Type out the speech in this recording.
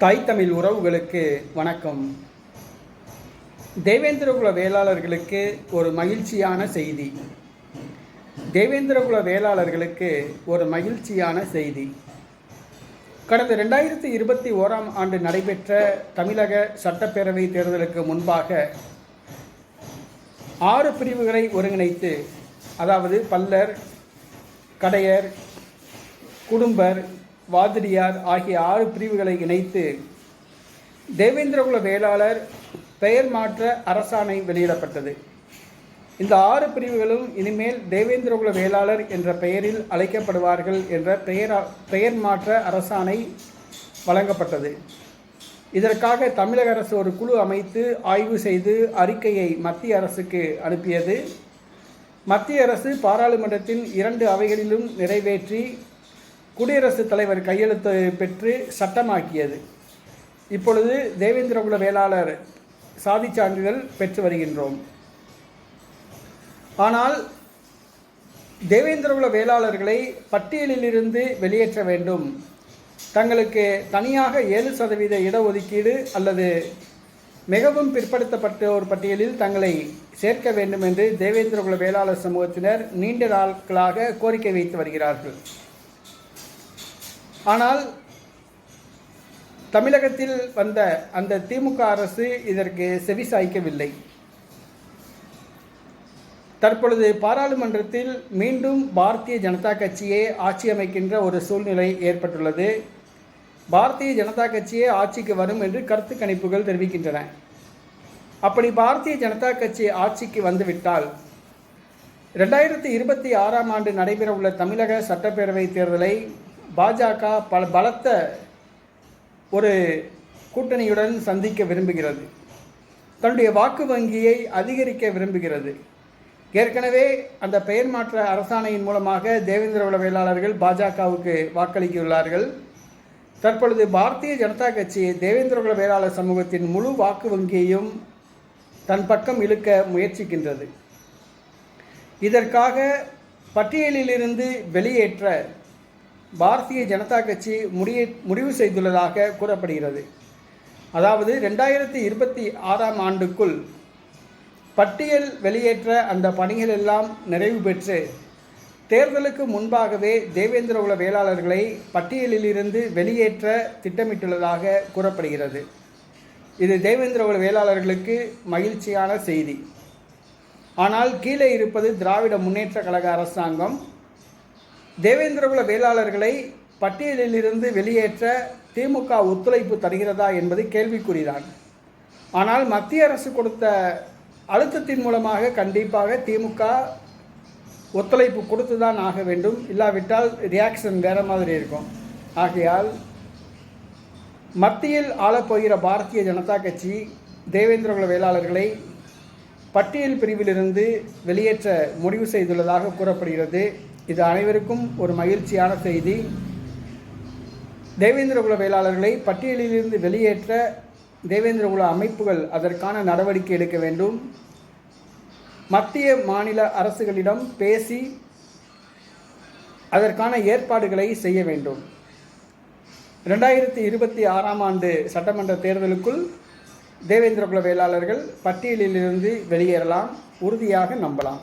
தாய் தமிழ் உறவுகளுக்கு வணக்கம். தேவேந்திரகுல வேளாளர்களுக்கு ஒரு மகிழ்ச்சியான செய்தி. தேவேந்திரகுல வேளாளர்களுக்கு ஒரு மகிழ்ச்சியான செய்தி. கடந்த ரெண்டாயிரத்தி இருபத்தி ஓராம் ஆண்டு நடைபெற்ற தமிழக சட்டப்பேரவை தேர்தலுக்கு முன்பாக ஆறு பிரிவுகளை ஒருங்கிணைத்து அதாவது பல்லர் கடையர் குடும்பர் வாதிரியார் ஆகிய ஆறு பிரிவுகளை இணைத்து தேவேந்திரகுல வேளாளர் பெயர் மாற்ற அரசாணை வெளியிடப்பட்டது. இந்த ஆறு பிரிவுகளும் இனிமேல் தேவேந்திரகுல வேளாளர் என்ற பெயரில் அழைக்கப்படுவார்கள் என்ற பெயர் பெயர் மாற்ற அரசாணை வழங்கப்பட்டது. இதற்காக தமிழக அரசு ஒரு குழு அமைத்து ஆய்வு செய்து அறிக்கையை மத்திய அரசுக்கு அனுப்பியது. மத்திய அரசு பாராளுமன்றத்தின் இரண்டு அவைகளிலும் நிறைவேற்றி குடியரசுத் தலைவர் கையெழுத்து பெற்று சட்டமாக்கியது. இப்பொழுது தேவேந்திரகுல வேளாளர் சாதிச் சான்றிதழ் பெற்று வருகின்றோம். ஆனால் தேவேந்திரகுல வேளாளர்களை பட்டியலிலிருந்து வெளியேற்ற வேண்டும். தங்களுக்கு தனியாக ஏழு சதவீத இடஒதுக்கீடு அல்லது மிகவும் பிற்படுத்தப்பட்டோர் பட்டியலில் தங்களை சேர்க்க வேண்டும் என்று தேவேந்திரகுல வேளாளர் சமூகத்தினர் நீண்ட நாட்களாக கோரிக்கை வைத்து வருகிறார்கள். ஆனால் தமிழகத்தில் வந்த அந்த திமுக அரசு இதற்கு செவிசாய்க்கவில்லை தற்பொழுது பாராளுமன்றத்தில் மீண்டும் பாரதிய ஜனதா கட்சியே ஆட்சி அமைக்கின்ற ஒரு சூழ்நிலை ஏற்பட்டுள்ளது. பாரதிய ஜனதா கட்சியே ஆட்சிக்கு வரும் என்று கருத்து கணிப்புகள் தெரிவிக்கின்றன. அப்படி பாரதிய ஜனதா கட்சி ஆட்சிக்கு வந்துவிட்டால் ரெண்டாயிரத்தி இருபத்தி ஆறாம் ஆண்டு நடைபெறவுள்ள தமிழக சட்டப்பேரவை தேர்தலை பாஜக பல பலத்த ஒரு கூட்டணியுடன் சந்திக்க விரும்புகிறது. தன்னுடைய வாக்கு வங்கியை அதிகரிக்க விரும்புகிறது. ஏற்கனவே அந்த பெயர் மாற்ற அரசாணையின் மூலமாக தேவேந்திரகுல வேளாளர்கள் பாஜகவுக்கு வாக்களிக்கியுள்ளார்கள். தற்பொழுது பாரதிய ஜனதா கட்சி தேவேந்திரகுல வேளாளர் சமூகத்தின் முழு வாக்கு வங்கியையும் தன் பக்கம் இழுக்க முயற்சிக்கின்றது. இதற்காக பட்டியலிலிருந்து வெளியேற்ற பாரதிய ஜனதா கட்சி முடிய முடிவு செய்துள்ளதாக கூறப்படுகிறது. அதாவது ரெண்டாயிரத்தி இருபத்தி ஆறாம் ஆண்டுக்குள் பட்டியல் வெளியேற்ற அந்த பணிகள் எல்லாம் நிறைவு பெற்று தேர்தலுக்கு முன்பாகவே தேவேந்திரகுல வேளாளர்களை பட்டியலிலிருந்து வெளியேற்ற திட்டமிட்டுள்ளதாக கூறப்படுகிறது. இது தேவேந்திரகுல வேளாளர்களுக்கு மகிழ்ச்சியான செய்தி. ஆனால் கீழே இருப்பது திராவிட முன்னேற்ற கழக அரசாங்கம் தேவேந்திரகுல வேளாளர்களை பட்டியலிலிருந்து வெளியேற்ற திமுக ஒத்துழைப்பு தருகிறதா என்பது கேள்விக்குறிதான். ஆனால் மத்திய அரசு கொடுத்த அழுத்தத்தின் மூலமாக கண்டிப்பாக திமுக ஒத்துழைப்பு கொடுத்து தான் ஆக வேண்டும். இல்லாவிட்டால் ரியாக்ஷன் வேறு மாதிரி இருக்கும். ஆகையால் மத்தியில் ஆளப்போகிற பாரதிய ஜனதா கட்சி தேவேந்திரகுல வேளாளர்களை பட்டியல் பிரிவிலிருந்து வெளியேற்ற முடிவு செய்துள்ளதாக கூறப்படுகிறது. இது அனைவருக்கும் ஒரு மகிழ்ச்சியான செய்தி. தேவேந்திரகுல வேளாளர்களை பட்டியலிலிருந்து வெளியேற்ற தேவேந்திரகுல அமைப்புகள் அதற்கான நடவடிக்கை எடுக்க வேண்டும். மத்திய மாநில அரசுகளிடம் பேசி அதற்கான ஏற்பாடுகளை செய்ய வேண்டும். ரெண்டாயிரத்தி இருபத்தி ஆறாம் ஆண்டு சட்டமன்ற தேர்தலுக்குள் தேவேந்திரகுல வேளாளர்கள் பட்டியலிலிருந்து வெளியேறலாம் உறுதியாக நம்பலாம்.